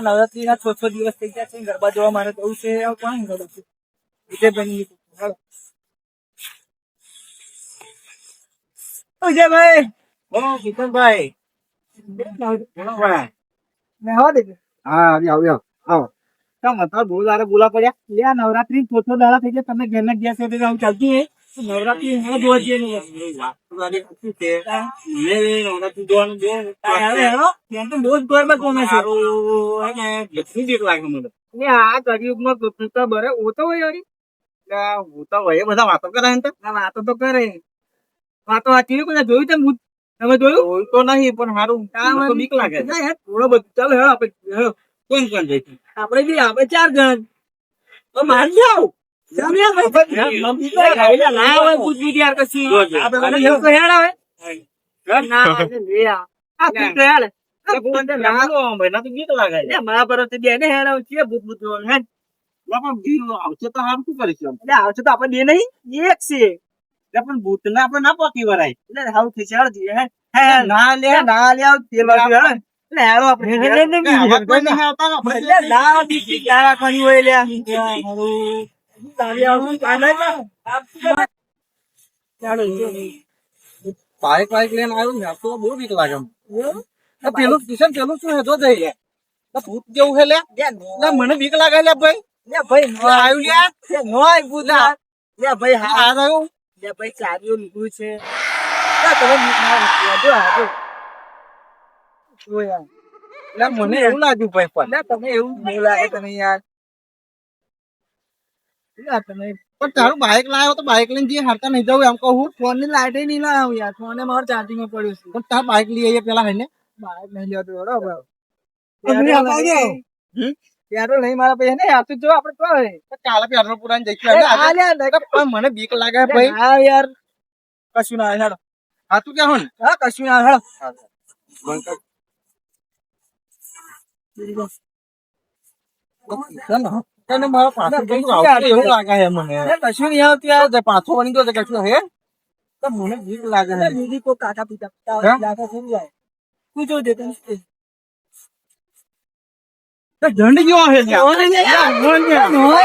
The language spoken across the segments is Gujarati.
નવરાત્રી ના છ છ દિવસ થઈ ગયા છે. ગરબા જોવા મારે જવું છે. કોણ ગરબા છે? વિજયભાઈ. વિજયભાઈ. બોલો કિશનભાઈ બોલો ભાઈ મેં હા આવી આવ્યો આવો કેમ હતા બહુ સારા બોલા પડ્યા? લે નવરાત્રી છ છ દાડા થઈ ગયા. તમે ઘરના ગયા છો નવરાત્રી હવે હેલો તો ગરબા છે. ને આ કળિયુગમાં બરે ઓતો હોય બધા વાતો કરે ને વાતો તો કરે. વાતો વાંચી કોઈ જોયું તમે? તમે જોયું? જોયું તો નહીં પણ સારું તો બીક લાગે. ના યાર, થોડો બધું. ચાલો હેલો આપણે કોણ કોણ જઈશું? આપણે બી આપણે ચાર જણ. તો માર જાવ ભૂત ના ભૂત ભૂત ના. ના, ના મહાભારત બે ને હેડ છે ભૂત ભૂત. ના, આવશે તો સારું શું કરીશું લે, આવશે તો આપણે બે નહીં એક છે પણ ભૂતને આપણે ના પહોંચી વરાય એટલે હાવ ખીચાડ. હેડ. ના લે ના લે આવ તેલ હેડ. લે હેડો આપણે આવતા ને ના હોય લે બાઈક બાઈક લઈને આવ્યો ને તો બહુ બીક લાગે પેલું કિશન પેલું શું હેતો થઈ ગયા? લે આ ભૂત જેવું હે લે. મને બીક લાગે લે ભાઈ. લે ભાઈ નો. આવ્યું લે. નો લે. ભાઈ આ હા આવ્યું લે ભાઈ ચાર્યો લીધું છે. તમે બીક ના રાખો જો આ જો. જો યાર. લે મને એવું લાગ્યું ભાઈ પણ. લે તમે એવું બોલાય તમે યાર. પણ તારું બાઈક લાવ્યો તો બાઈક લઈને જે હારતા નહીં જવું. એમ કહું ફોનની લાઈટ નહીં લાવ્યો યાર. ફોન ને મારો ચાર્જિંગ પડ્યું છે. પણ તાર બાઇક લઈ આવીએ પેલા હઈને. બાઇક નહીં લેતો બરોબર? યારો નહીં. મારા પૈસા. નહીં આપતું જો આપણે તો. કાલે પેટ્રોલ પુરાણ જઈશું. મને બીક લાગે ભાઈ. હા યાર. કશું ના હેડો. હા તું ક્યાં હોન હા કશું ના હેડો. તને મારો પાછો કઈ આવતું એવું લાગે છે મને. કશું નહીં આવતું યાર. પાછો બની ગયો કશું હે? તો મને બીક લાગે છે. બીજી કોઈ કાકા પિતા પિતા લાગે છે, જાય. તું જો દે, તને દે. તો છે ત્યાં. ઓય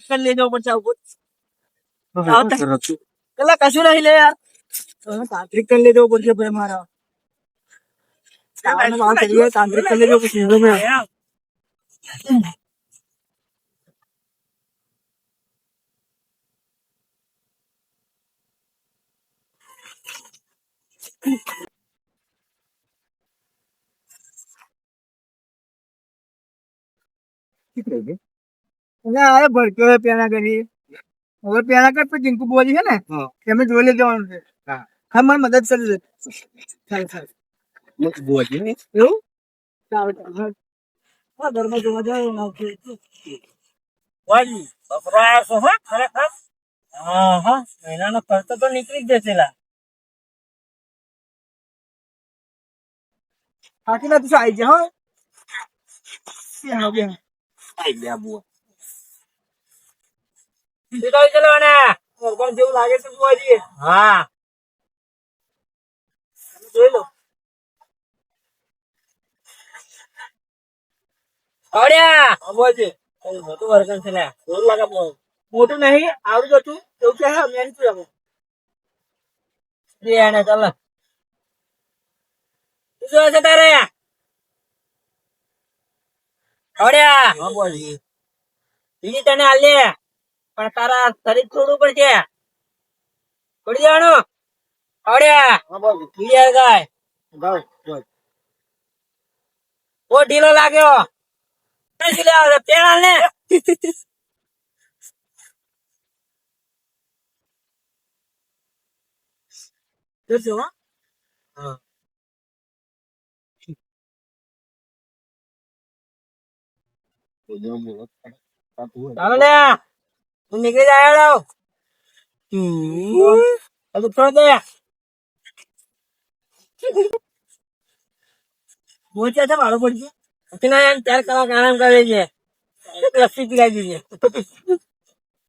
લે. ઓય, ના લે. લે, ના, ઓય. તું ભડકો કર. આવું કાલે કશું નહીં લે યાર તાંત્રિક કરી લેજો પડશે ભાઈ મારા તાંત્રિક કરી લેજો પછી હીરો મેં. એટલે આ ભડક્યો હે પેલા કરી હવે પેલા કર પછી ટીંકુ બોલી છે ને. તમે જોઈ લેજો જવાનું છે. હા. મને મદદ કરી દે. બોજી ને. એવું? ઘરમાં જોવા જાવ ના બકરા છો હો ખરેખર? હા હા મહિનાનો ખર્ચો તો નીકળી જ જશે લા. હાથી ના તું આવી જા હા. આઈ ગયા બુઆ. સીધા ચલાવવાના ભગવાન જેવું લાગે છે બુઆજી હા. જોઈ લો. આવડ્યા કઈ મોટું વર્ગન છે જોર લાગે મોટું નહીં આવડું હતું. એવું કે હા મેં શું ચાલ. શું છે તારે? આવડ્યા બીજી તને આલે. પણ તારા શરીર છોડવું પડશે છોડી દેવાનું આવડ્યા હા ગાય. ગાવ ઢીલો લાગ્યો. ને જોજો હો. હું નીકળી જાય હમ છોડ દે. મોચા છે, મારો ના એમ ચાર કલાક આરામ કરે છે. લસ્સી પીલાઈ દીધી.